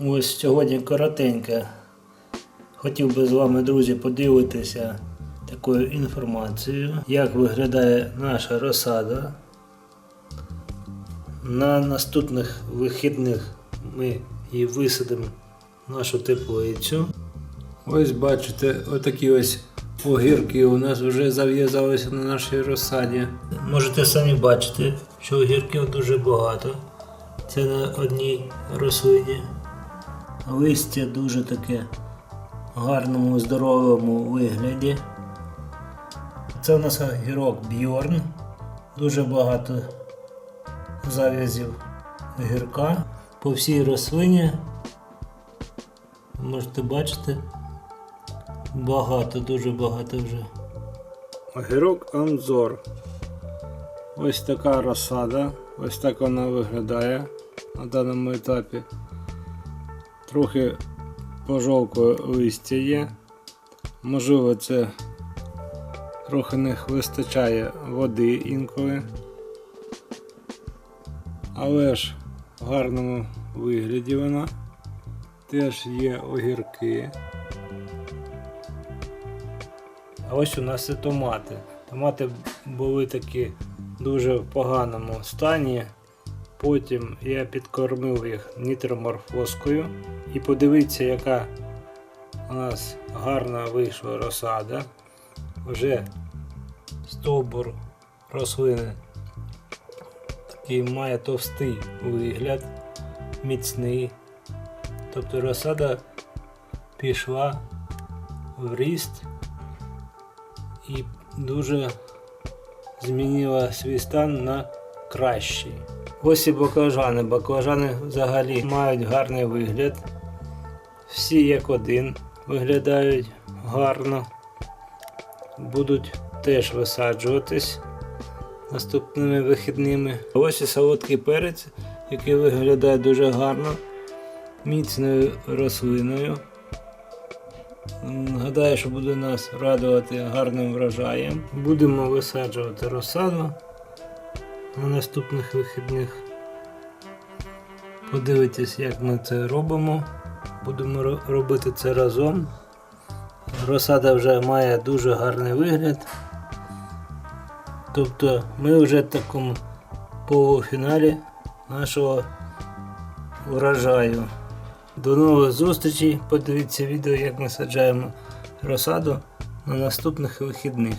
Ось сьогодні коротенько. Хотів би з вами, друзі, поділитися такою інформацією, як виглядає наша розсада. На наступних вихідних ми її висадимо нашу теплицю. Ось бачите, отакі ось огірки у нас вже зав'язалися на нашій розсаді. Можете самі бачити, що огірків дуже багато. Це на одній рослині. Листя дуже таке в гарному, здоровому вигляді. Це у нас огірок Бьорн. Дуже багато зав'язів огірка по всій рослині. Можете бачити. Багато, дуже багато вже. Огірок Анзор. Ось така розсада. Ось так вона виглядає на даному етапі. Трохи пожовкле листя є. Можливо, це трохи не вистачає води інколи. Але ж в гарному вигляді вона. Теж є огірки. А ось у нас і томати. Томати були такі дуже в поганому стані. Потім я підкормив їх нітроморфоскою. І подивіться, яка у нас гарна вийшла розсада. Вже стовбур рослини такий має товстий вигляд, міцний. Тобто розсада пішла в ріст і дуже змінила свій стан на кращий. Ось і баклажани. Баклажани взагалі мають гарний вигляд. Всі як один виглядають гарно. Будуть теж висаджуватись наступними вихідними. Ось і солодкий перець, який виглядає дуже гарно, міцною рослиною. Гадаю, що буде нас радувати гарним врожаєм. Будемо висаджувати розсаду на наступних вихідних. Подивитись, як ми це робимо. Будемо робити це разом. Розсада вже має дуже гарний вигляд. Тобто ми вже в такому полуфіналі нашого урожаю. До нових зустрічей. Подивіться відео, як ми саджаємо розсаду на наступних вихідних.